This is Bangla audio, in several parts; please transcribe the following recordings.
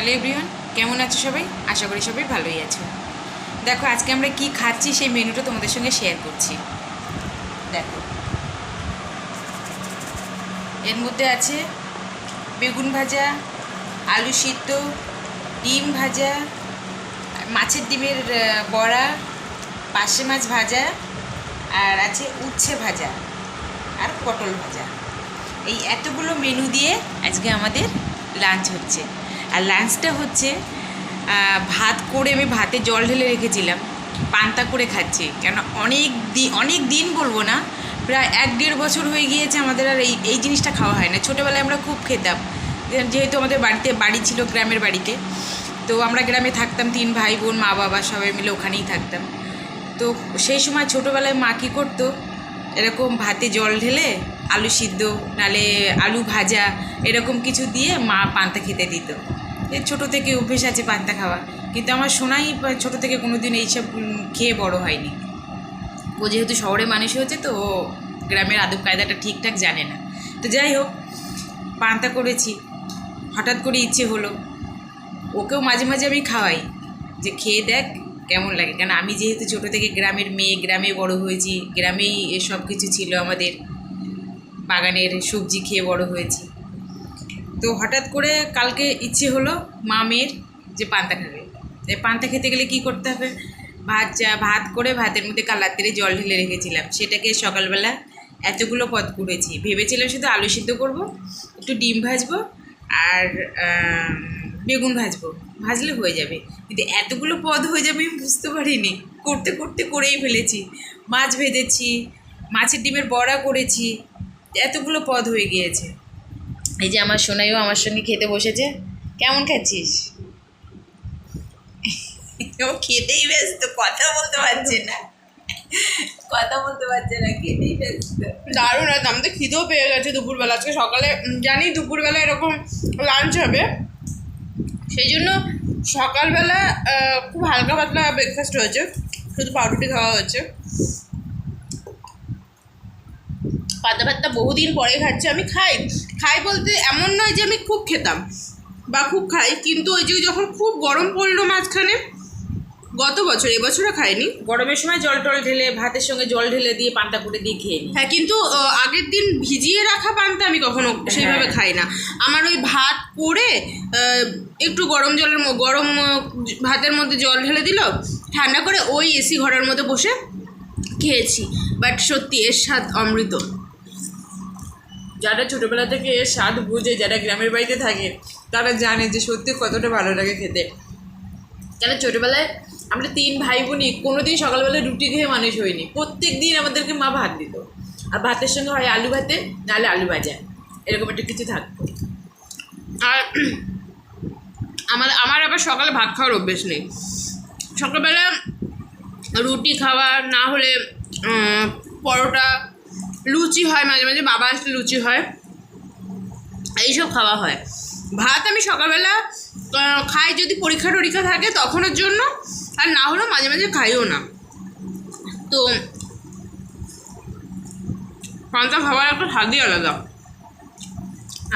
হ্যালো এভরিওয়ান, কেমন আছো সবাই? আশা করি সবাই ভালোই আছো। দেখো, আজকে আমরা কি খাচ্ছি সেই মেনুটা তোমাদের সঙ্গে শেয়ার করছি। দেখো। এর মধ্যে আছে বেগুন ভাজা, আলু সিদ্ধ, ডিম ভাজা, মাছের ডিমের বড়া, পার্শে মাছ ভাজা, আর আছে উচ্ছে ভাজা আর পটল ভাজা। এই এতগুলো মেনু দিয়ে আজকে আমাদের লাঞ্চ হচ্ছে। আর লাঞ্চটা হচ্ছে ভাত করে আমি ভাতে জল ঢেলে রেখেছিলাম। পান্তা করে খাচ্ছি। কেন অনেক দিন অনেক দিন বলব না, প্রায় এক দেড় বছর হয়ে গিয়েছে আমাদের আর এই এই জিনিসটা খাওয়া হয় না ছোটোবেলায় আমরা খুব খেতাম। যেহেতু আমাদের বাড়িতে, বাড়ি ছিল গ্রামের বাড়িতে, তো আমরা গ্রামে থাকতাম তিন ভাই বোন, মা, বাবা, সবাই মিলে ওখানেই থাকতাম। তো সেই সময় ছোটোবেলায় মা কী করতো? এরকম ভাতে জল ঢেলে আলু সিদ্ধ, নালে আলু ভাজা, এরকম কিছু দিয়ে মা পান্তা খেতে দিত। এই ছোটো থেকে অভ্যেস আছে পান্তা খাওয়া। কিন্তু আমার শোনাই ছোটো থেকে কোনো দিন এইসব খেয়ে বড় হয়নি। ও যেহেতু শহরে মানুষ হয়েছে তো ও গ্রামের আদব কায়দাটা ঠিকঠাক জানে না। তো যাই হোক, পান্তা করেছি। হঠাৎ করে ইচ্ছে হলো। ওকেও মাঝে মাঝে আমি খাওয়াই। যে খেয়ে দেখ কেমন লাগে। কারণ আমি যেহেতু ছোটো থেকে গ্রামের মেয়ে, গ্রামে বড় হয়েছি, গ্রামেই সব কিছু ছিল আমাদের। বাগানের সবজি খেয়ে বড় হয়েছি। তো হঠাৎ করে কালকে ইচ্ছে হলো মা মেয়ের যে পান্তা খাবে। এই পান্তা খেতে গেলে কি করতে হবে? ভাত চা ভাত করে ভাতের মধ্যে কাল রাত্রে জল ঢেলে রেখেছিলাম। সেটাকে সকালবেলা এতগুলো পদ করেছি ভেবেছিলাম শুধু আলু সিদ্ধ করব, একটু ডিম ভাজবো আর বেগুন ভাজবো। ভাজলে হয়ে যাবে। কিন্তু এতগুলো পদ হয়ে যাবে আমি বুঝতে পারিনি। করতে করতে করেই ফেলেছি। মাছ ভেজেছি, মাছের ডিমের বড়া করেছি এতগুলো পদ হয়ে গিয়েছে। এই যে আমার সোনাইও আমার সঙ্গে খেতে বসেছে। কেমন খাচ্ছিস? ও খেতেই ব্যস্ত কথা বলতে পারছে না। কথা বলতে পারছে না খেতেই ব্যস্ত। দারুণ আর আমি তো খিদেও পেয়ে গেছে দুপুরবেলা। আজকে সকালে জানি দুপুরবেলা এরকম লাঞ্চ হবে। সেই জন্য সকালবেলা খুব হালকা পাতলা ব্রেকফাস্ট হয়েছে। শুধু পাউরুটি খাওয়া হয়েছে। পাতা পাতা বহুদিন পরে খাচ্ছি আমি খাই। খাই বলতে এমন নয় যে আমি খুব খেতাম বা খুব খাই কিন্তু ওই যে যখন খুব গরম পড়ল মাঝখানে গত বছর এবছরও খাইনি। গরমের সময় জল টল ঢেলে ভাতের সঙ্গে জল ঢেলে দিয়ে পান্তা করে দিয়ে খেয়ে হ্যাঁ কিন্তু আগের দিন ভিজিয়ে রাখা পান্তা আমি কখনো সেইভাবে হ্যাঁ। খাই না। আমার ওই ভাত করে একটু গরম জলের গরম ভাতের মধ্যে জল ঢেলে দিল ঠান্ডা করে ওই এসি ঘরের মধ্যে বসে খেয়েছি। বাট সত্যি এর স্বাদ অমৃত। যারা ছোটোবেলা থেকে এর স্বাদ বুঝে, যারা গ্রামের বাড়িতে থাকে, তারা জানে যে সত্যি কতটা ভালো লাগে খেতে। কেন ছোটোবেলায় আমরা তিন ভাই বোনই কোনো দিন সকালবেলায় রুটি খেয়ে মানুষ হয়নি প্রত্যেক দিন আমাদেরকে মা ভাত দিত। আর ভাতের সঙ্গে হয় আলু ভাতে, নাহলে আলু ভাজা। এরকম একটা কিছু থাকতো। আর আমার আমার আবার সকালে ভাত খাওয়ার অভ্যেস নেই। সকালবেলা রুটি খাওয়া, না হলে পরোটা লুচি হয় মাঝে মাঝে বাবা আসলে লুচি হয়। এইসব খাওয়া হয়। ভাত আমি সকালবেলা খাই যদি পরীক্ষা টরীক্ষা থাকে তখনের জন্য আর না হলেও মাঝে মাঝে খাইও না। তো পান্তা খাবার একটা স্বাদই আলাদা।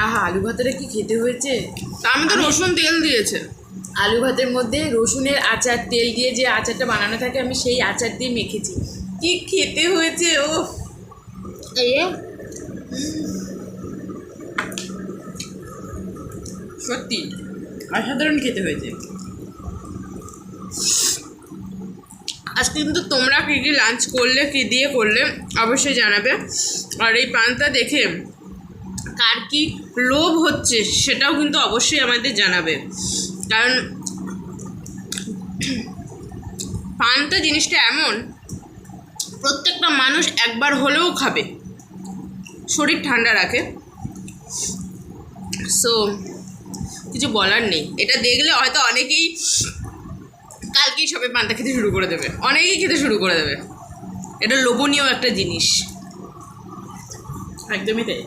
আহা আলু ভাতটা কি খেতে হয়েছে? আমি তো রসুন তেল দিয়েছে। আলু ভাতের মধ্যে রসুনের আচার তেল দিয়ে যে আচারটা বানানো থাকে আমি সেই আচার দিয়ে মেখেছি। কি খেতে হয়েছে ও এই সত্যি? অসাধারণ খেতে হয়েছে। আজকে কিন্তু তোমরা কী কী লাঞ্চ করলে, কী দিয়ে করলে, অবশ্যই জানাবে। আর এই পানটা দেখে কার কি লোভ হচ্ছে, সেটাও কিন্তু অবশ্যই আমাদের জানাবে। কারণ পান্তা জিনিসটা এমন, প্রত্যেকটা মানুষ একবার হলেও খাবে। শরীর ঠান্ডা রাখে। সো কিছু বলার নেই। এটা দেখলে হয়তো অনেকেই কালকেই সবে পান্তা খেতে শুরু করে দেবে। অনেকেই খেতে শুরু করে দেবে। এটা লোভনীয় একটা জিনিস। একদমই তাই।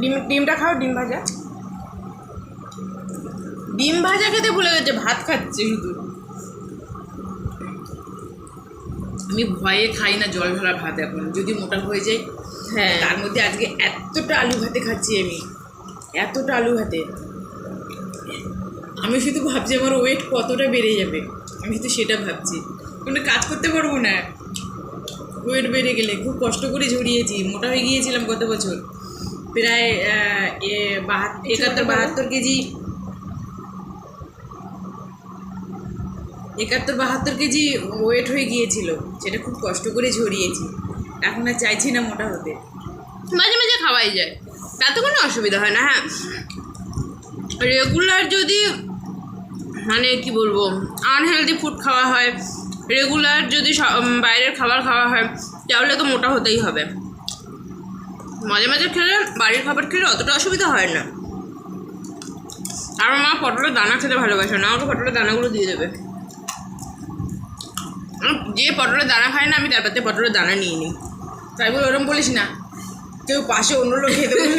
ডিম, ডিমটা খাও, ডিম ভাজা। ডিম ভাজা খেতে ভুলে গেছে ভাত খাচ্ছে শুধু। আমি ভয়ে খাই না জল ঢালা ভাত এখন যদি মোটা হয়ে যায় হ্যাঁ। তার মধ্যে আজকে এতটা আলু ভাতে খাচ্ছি আমি এতটা আলু ভাতে। আমি শুধু ভাবছি আমার ওয়েট কতটা বেড়ে যাবে আমি তো সেটা ভাবছি। কোনো কাজ করতে পারব না। ওয়েট বেড়ে গেলে খুব কষ্ট করে ঝরিয়েছি মোটা হয়ে গিয়েছিলাম গত বছর। প্রায় আহ, এ বাহাত- একাত্তর বাহাত্তর কেজি একাত্তর বাহাত্তর কেজি ওয়েট হয়ে গিয়েছিল, সেটা খুব কষ্ট করে ঝরিয়েছি। এখন আর চাইছি না মোটা হতে। মাঝে মাঝে খাওয়াই যায় তাতে কোনো অসুবিধা হয় না হ্যাঁ। রেগুলার যদি মানে কি বলব আনহেলদি ফুড খাওয়া হয় রেগুলার যদি বাইরের খাবার খাওয়া হয়, তাহলে তো মোটা হতেই হবে। মাঝে মাঝে খেলে, বাড়ির খাবার খেলে অতটা অসুবিধা হয় না। আমার মা পটলের দানা খেতে ভালোবাসে না, আমাকে পটলের দানাগুলো দিয়ে দেবে। যে পটলের দানা খায় না আমি তার পাতে পটলের দানা নিয়ে নিই। তাই বলে ওরম বলিস না। কেউ পাশে অন্য লোক খেতে বলল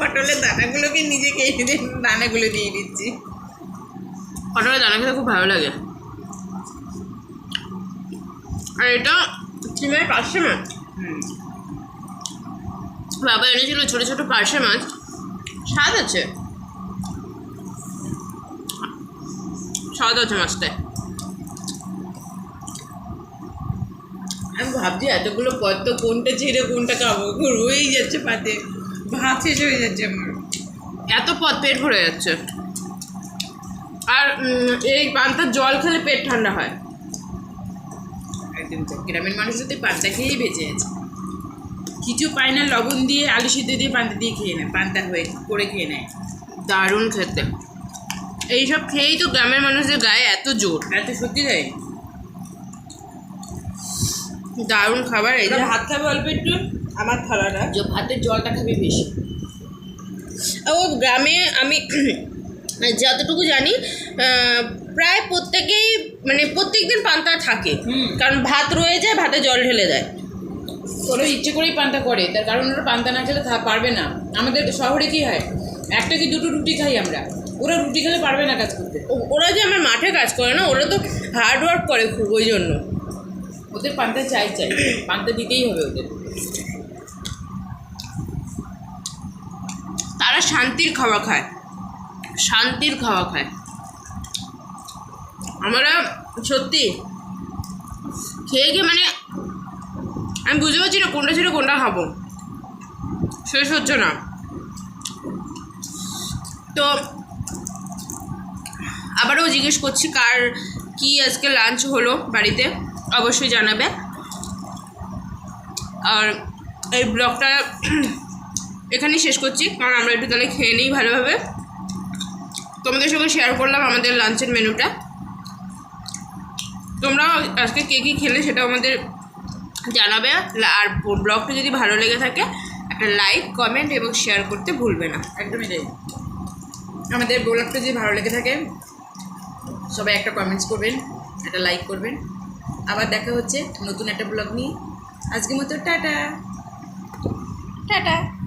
পটলের দানাগুলোকে নিজে খেয়ে নিজে দানাগুলো দিয়ে দিচ্ছি। পটলের দানা খেতে খুব ভালো লাগে। আর এটা চিমের পার্শে মাছ? বাবা এনেছিল ছোটো ছোটো পার্শে মাছ। স্বাদ আছে? স্বাদ আছে মাছটায়। আমি ভাবছি এতগুলো পদ তো কোনটা ছেড়ে কোনটা খাব? রয়েই যাচ্ছে পাতে। ভাত শেষ হয়ে যাচ্ছে আমার এত পদ পেট ভরে যাচ্ছে। আর এই পান্তার জল খেলে পেট ঠান্ডা হয়। একদম গ্রামের মানুষ তো পান্তা খেয়েই বেঁচে আছে। কিছু পায় না লবণ দিয়ে আলু সিদ্ধ দিয়ে পান্তা দিয়ে খেয়ে নেয়। পান্তা হয়ে করে খেয়ে নেয়। দারুণ খেতে। এইসব খেয়েই তো গ্রামের মানুষদের গায়ে এত জোর। এত সত্যি তাই? দারুণ খাবার এই যে ভাত খাবে অল্প একটু আমার থালাটা ভাতের জলটা খাবে বেশি। ও গ্রামে আমি যতটুকু জানি প্রায় প্রত্যেকেই মানে প্রত্যেক দিন পান্তা থাকে। কারণ ভাত রয়ে যায় ভাতে জল ঢেলে দেয়। ওরা ইচ্ছে করেই পান্তা করে তার কারণ ওরা পান্তা না খেলে পারবে না। আমাদের শহরে কি হয় একটা কি দুটো রুটি খাই আমরা ওরা রুটি খেলে পারবে না কাজ করতে। ও- ওরা যে আমার মাঠে কাজ করে না ওরা তো হার্ড ওয়ার্ক করে খুব ওই জন্য। ওদের পান্তা চাই চাই, পান্তা দিতেই হবে ওদের। তারা শান্তির খাওয়া খায়, শান্তির খাওয়া খায়। আমরা সত্যি খেয়ে গিয়ে মানে আমি বুঝতে পারছি না কোনটা ছেড়ে কোনটা খাব। শেষ হচ্ছে না। তো আবারও জিজ্ঞেস করছি কার কি আজকে লাঞ্চ হলো বাড়িতে? অবশ্যই জানাবে। আর এই ব্লগটা এখানেই শেষ করছি, কারণ আমরা একটু তাহলে খেয়ে নিই ভালোভাবে। তোমাদের সঙ্গে শেয়ার করলাম আমাদের লাঞ্চের মেনুটা তোমরা আজকে কে কী খেলে সেটা আমাদের জানাবে। আর ব্লগটা যদি ভালো লেগে থাকে, একটা লাইক কমেন্ট এবং শেয়ার করতে ভুলবে না। একদমই তাই। আমাদের ব্লগটা যদি ভালো লেগে থাকে, সবাই একটা কমেন্টস করবেন, একটা লাইক করবেন। আবার দেখা হচ্ছে নতুন একটা ব্লগ নিয়ে। আজকের মতো টাটা। টাটা।